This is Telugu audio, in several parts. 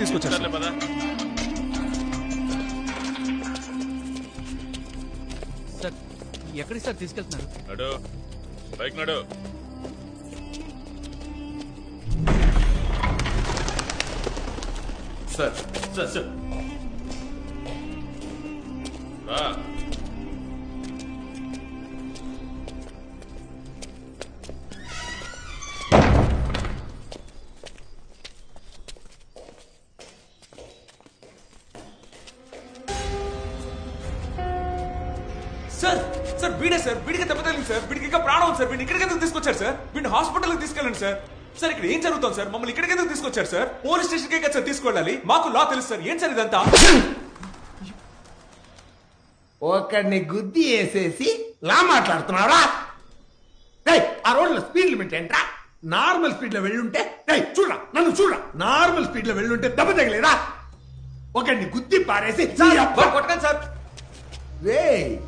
తీసుకొచ్చారు సార్ ఎక్కడికి సార్ తీసుకెళ్తున్నారు? నడు. బైక్ నడు. సార్. Sir sir. వీడే సార్ వీడికి దెబ్బ తగిలింది సార్ వీడికి ఇంకా ప్రాణం ఉంది సార్ వీడిని ఇక్కడికి ఎందుకు తీసుకొచ్చారు సార్? వీడిని హాస్పిటల్కి తీసుకెళ్ళండి సార్. సార్ ఇక్కడ ఏం జరుగుతుంది సార్? మమ్మల్ని ఇక్కడికి ఎందుకు తీసుకొచ్చారు సార్? పోలీస్ స్టేషన్కే కదా సార్ తీసుకెళ్ళాలి మాకు లా తెలుసు సార్ ఏం సార్ ఇదంతా? ఒకడిని గుద్ది వేసేసి లా మాట్లాడుతున్నారా రేయ్, ఆ రోడ్లో స్పీడ్ లిమిట్ ఏంట్రా నార్మల్ స్పీడ్లో వెళ్ళుంటే రేయ్, చూడరా నన్ను చూడరా? నార్మల్ స్పీడ్లో వెళ్ళుంటే దెబ్బ తగిలేదా? ఒకడిని గుద్ది పారేసి కొట్టకండి సార్. ఏ-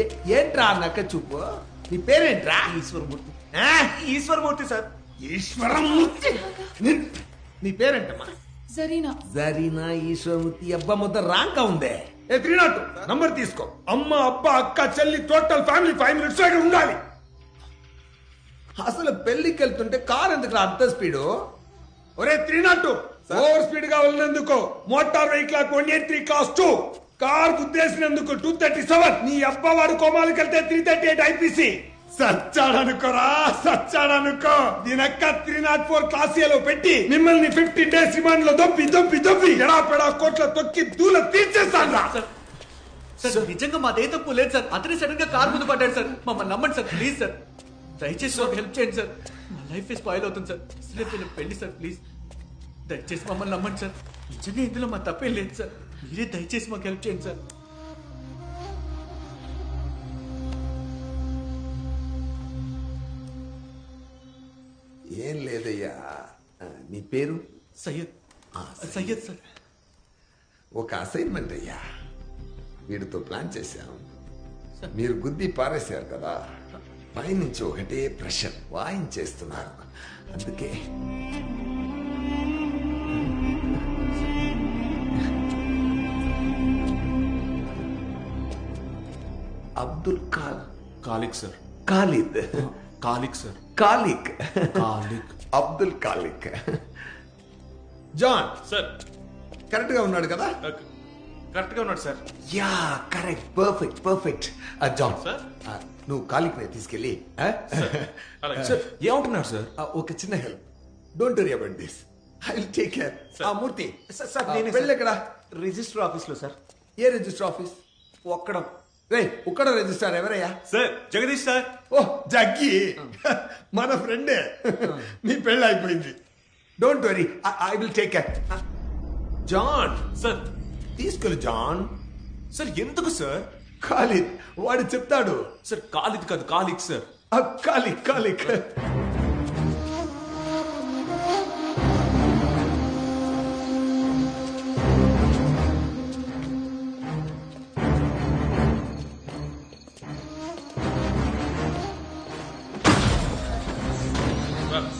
ఏంట్రా నక్క చూపు? నీ పేరేంట్రా? ఈశ్వరమూర్తి. ఈశ్వరమూర్తి సార్. ఈశ్వరమూర్తి? నీ- నీ పేరేంటమ్మా? జరీనా. జరీనా ఈశ్వరమూర్తి అబ్బ ముద్ద రాంకా ఉందే. ఏ త్రీ నాట్ నంబర్ తీసుకో. అమ్మ అబ్బ అక్క చెల్లి టోటల్ ఫ్యామిలీ ఫైవ్ మినిట్స్ ఇక్కడ ఉండాలి. అసలు పెళ్ళికి వెళ్తుంటే కార్ ఎందుకు అంత స్పీడు ఒరే త్రీ నాట్ ఓవర్ స్పీడ్గా వెళ్ళినందుకు motor vehicle one eight three class two car గుద్దేసినందుకు two thirty seven. నీ అబ్బ వాడు కోమాలకి వెళ్తే త్రీ థర్టీ ఎయిట్ ఐపీసీ. సచ్చాడనుకోరా సచ్చాడనుకో. దీనక్క త్రీ నాట్ ఫోర్ క్లాస్ పెట్టి మిమ్మల్ని ఫిఫ్టీన్ డేస్ రిమాండ్లో దొబ్బి దొబ్బి దొబ్బి. ఎడా పెడా కోట్ల తొక్కి దూల తీర్చేస్తాను సార్ నిజంగా మాదే తప్పు లేదు సార్. అతనే సడన్గా కార్ ముందు పడ్డాడు సార్. మమ్మల్ని నమ్మండి సార్. Please sir. దయచేసి హెల్ప్ చేయండి సార్. మా లైఫ్ స్పాయిల్ అవుతుంది సార్. పెళ్ళి సార్. ప్లీజ్. దయచేసి మమ్మల్ని నమ్మండి సార్. నిజంగా ఇందులో మా తప్పేం లేదు సార్. మీరే దయచేసి మాకు హెల్ప్ చేయండి సార్. ఏం లేదయ్యా. నీ పేరు? సయ్యద్. సయ్యద్ సార్. ఒక అసైన్మెంట్ అయ్యా. వీడితో ప్లాన్ చేశాం. మీరు గుద్ది పారేశారు కదా. పైనుంచి ఒకటే ప్రెషర్ వాయించేస్తున్నారు. అందుకే Abdul call Khaliq sir Khalid Khaliq sir Khaliq Khaliq Abdul Khaliq John sir కరెక్ట్గా ఉన్నాడు కదా కరెక్ట్గా ఉన్నాడు sir yeah correct perfect perfect John sir? ఆ, నువ్వు కాలిక్ మీద తీసుకెళ్ళి ఆ? అలాగే సార్ ఏమంటున్నారు సార్ ఆ, ఒక చిన్న help don't worry about this I will take care ఆ మూర్తి సార్, సార్, ఆ, నేనే వెళ్ళి సార్. ఎక్కడ రిజిస్టర్ ఆఫీస్లో సార్ ఏ రిజిస్టర్ ఆఫీస్ ఒక్కడం రే ఉక్కడ రిజిస్టర్ ఎవరయ్యా? Sir Jagadeesh sir. ఓ జగ్గి. మన ఫ్రెండే. మీ పెళ్ళి అయిపోయింది. Don't worry I will take care John sir. తీసుకెళ్ళు జాన్ సార్ ఎందుకు సార్? ఖాలిద్ వాడు చెప్తాడు. సార్ కాలిక్ కాదు కాలిక్ సార్. ఆ, కాలిక్ ఏంటి?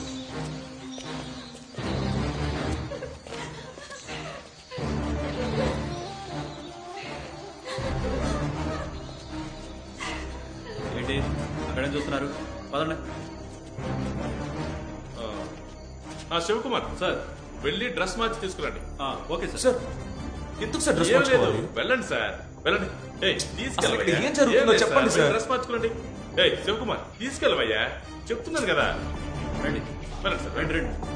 అక్కడే చూస్తున్నారు? పదండి. ఆ శివకుమార్. సార్. వెళ్ళి డ్రెస్ మార్చి తీసుకురండి. Okay sir. సార్ ఎందుకు సార్ డ్రెస్ ఏం లేదు. మార్చుకోవాలి వెళ్ళండి సార్. వెళ్ళండి. ఏయ్ ఇక్కడ ఏం జరుగుతుందో చెప్పండి సార్. డ్రెస్ మార్చుకోండి. ఏయ్ శివకుమార్ తీసుకెళ్ళవయ్యా. చెప్తున్నాను కదా. రండి. వెళ్ళండి సార్ రండి.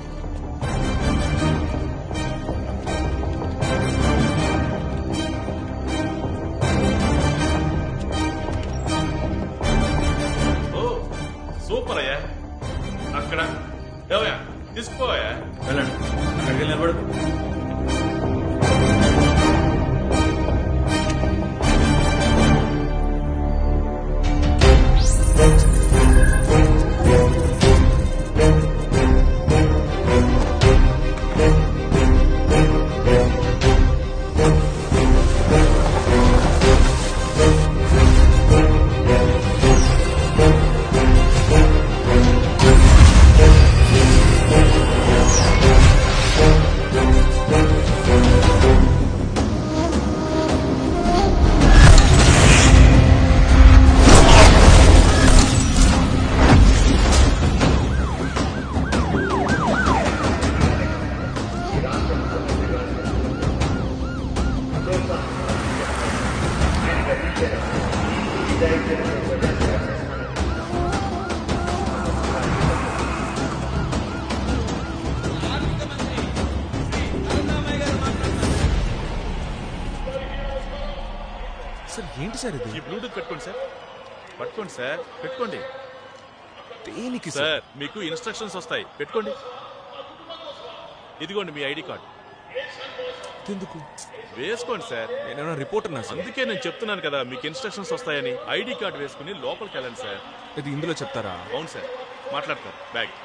సార్ ఇది? ఈ బ్లూటూత్ పెట్టుకోండి సార్. పట్టుకోండి సార్. పెట్టుకోండి. దేనికి సార్ సార్? మీకు ఇన్స్ట్రక్షన్స్ వస్తాయి. పెట్టుకోండి. ఇదిగోండి మీ ఐడి కార్డ్. ఎందుకు వేసుకోండి సార్. నేనేమన్నా రిపోర్టర్ నా సార్? అందుకే నేను చెప్తున్నాను కదా మీకు ఇన్స్ట్రక్షన్స్ వస్తాయని. ఐడి కార్డ్ వేసుకుని లోపలికి వెళ్ళండి సార్. ఇది ఇందులో చెప్తారా? అవును సార్. మాట్లాడతారు. బ్యాగ్.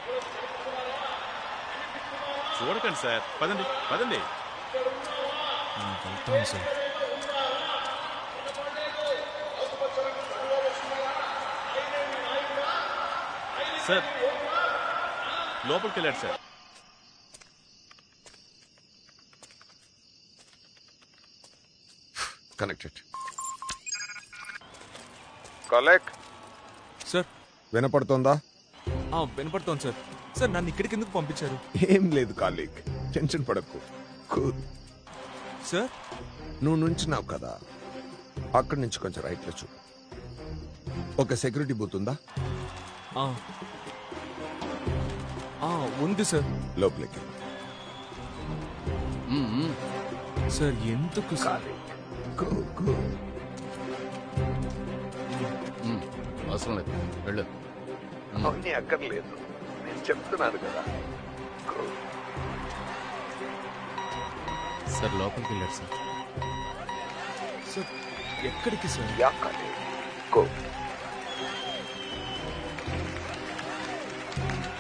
చూడకండి సార్. పదండి పదండి. వెళ్తాను సార్. సార్. లోపలికి వెళ్ళండి సార్. కనెక్టెడ్. కలెక్. సార్. వినపడుతోందా? ఆ, వినపడుతోంది సార్. సార్ నన్ను ఇక్కడికి ఎందుకు పంపించారు? ఏం లేదు కాలిక్. టెన్షన్ పడకు. కూల్. సార్. నువ్వు నుంచున్నావు కదా. అక్కడి నుంచి కొంచెం రైట్లో చూ ఒక సెక్యూరిటీ బూత్ ఉందా? ఉంది సార్ లోపలికి. సార్ ఎందుకు సార్. అవసరం లేదు. వెళ్ళు. అవన్నీ అక్కర్లేదు. నేను చెప్తున్నాను కదా. సార్ లోపలికి వెళ్ళాడు సార్ సార్ ఎక్కడికి సార్ యా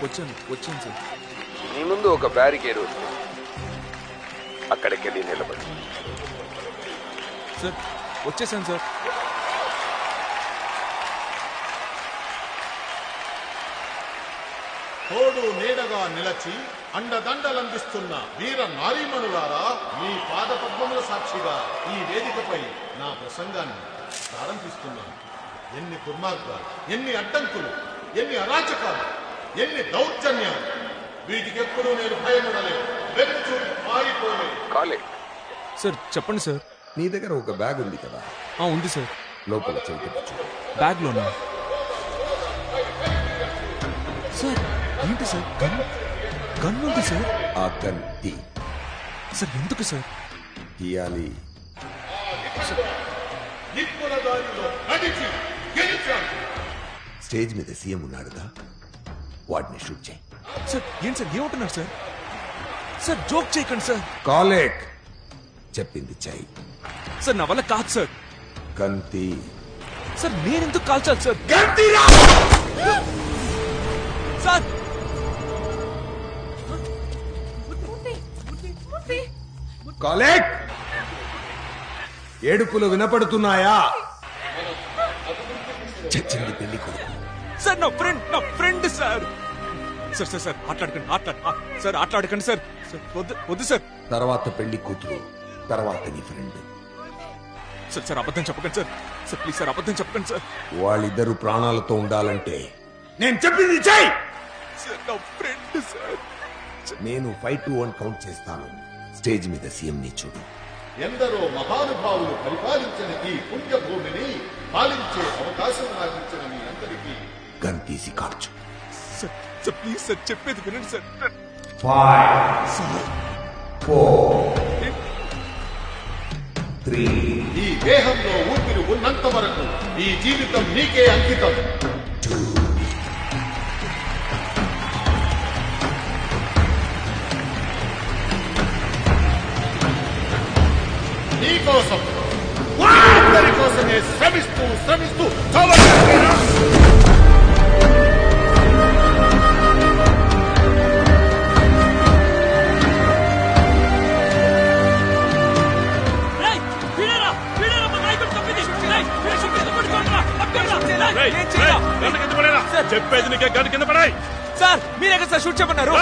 వచ్చాను వచ్చాను సార్. నీ ముందు ఒక బ్యారికేడ్ ఉంది. అక్కడికి వెళ్ళి నిలబడి. సార్ వచ్చేసాను సార్. తోడు నీడగా నిలచి అండదండలందిస్తున్న వీర నారీమణులారా మీ పాద పద్మముల సాక్షిగా ఈ వేదికపై నా ప్రసంగాన్ని ప్రారంభిస్తున్నాను. ఎన్ని దుర్మార్గాలు ఎన్ని అడ్డంకులు ఎన్ని అరాచకాలు ఎన్ని దౌర్జన్యాలు? వీటికెప్పుడు నేను భయపడలేదు. పారిపోలేదు. సార్ చెప్పండి సార్. నీ దగ్గర ఒక బ్యాగ్ ఉంది కదా? ఆ, ఉంది సార్. లోపల చేతి బ్యాగ్లోనా? సార్ ఏంటి సార్? గన్? గన్ ఉంది సార్. ఆ గన్ తీ. సార్ ఎందుకు సార్? తీయాలి. నిప్పుల దారిలో నడిచి గెలిచాను. స్టేజ్ మీద సీఎం ఉన్నాడుగా? వాడిని షూట్ చేయి. సార్ ఏం సార్? ఏమంటున్నారు సార్? సార్ జోక్ చేయకండి సార్. కాలేక్ చెప్పింది చెయ్యి సార్ నా వల్ల కాదు సార్. కంతి సార్ నేనెందుకు కాల్చాలి సార్? సార్! కాలేక్! ఏడుపులు వినపడుతున్నాయా? చచ్చింది పెళ్ళి కొడుకు. సార్ నా ఫ్రెండ్ నా friend sir. Sir sir sir ఆటలాడకండి ఆటలాడ ఆ, సార్ ఆటలాడకండి సార్. సార్ వద్దు వద్దు సార్. తర్వాత పెళ్ళి కూతురు తర్వాత నీ ఫ్రెండ్ సార్ సార్ అబద్ధం చెప్పకండి సార్. సార్ ప్లీజ్ సార్ అబద్ధం చెప్పకండి సార్. వాళ్ళిద్దరు ప్రాణాలతో ఉండాలంటే నేను చెప్పింది చెయ్యి. సార్ నా ఫ్రెండ్ సార్. నేను ఫైవ్ టు వన్ కౌంట్ చేస్తాను. స్టేజ్ మీద సీఎం ని చూడు. ఎందరో మహానుభావులు పరిపాలించిన ఈ పుణ్యభూమిని పాలించే అవకాశం నాకు ఇచ్చిన మీ గన్ తీసి కార్చు సార్ ప్లీజ్ సార్ చెప్పేది వినండి సార్ త్రీ ఈ దేహంలో ఊపిరి ఉన్నంత వరకు ఈ జీవితం నీకే అంకితం. నీకోసం అందరి కోసమే శ్రమిస్తూ శ్రమిస్తూ చావగలిగినా చెప్పేది నీకే గన్ను కింద పడాయి. సార్ మీరే కదా సార్ షూట్ చెప్పన్నారు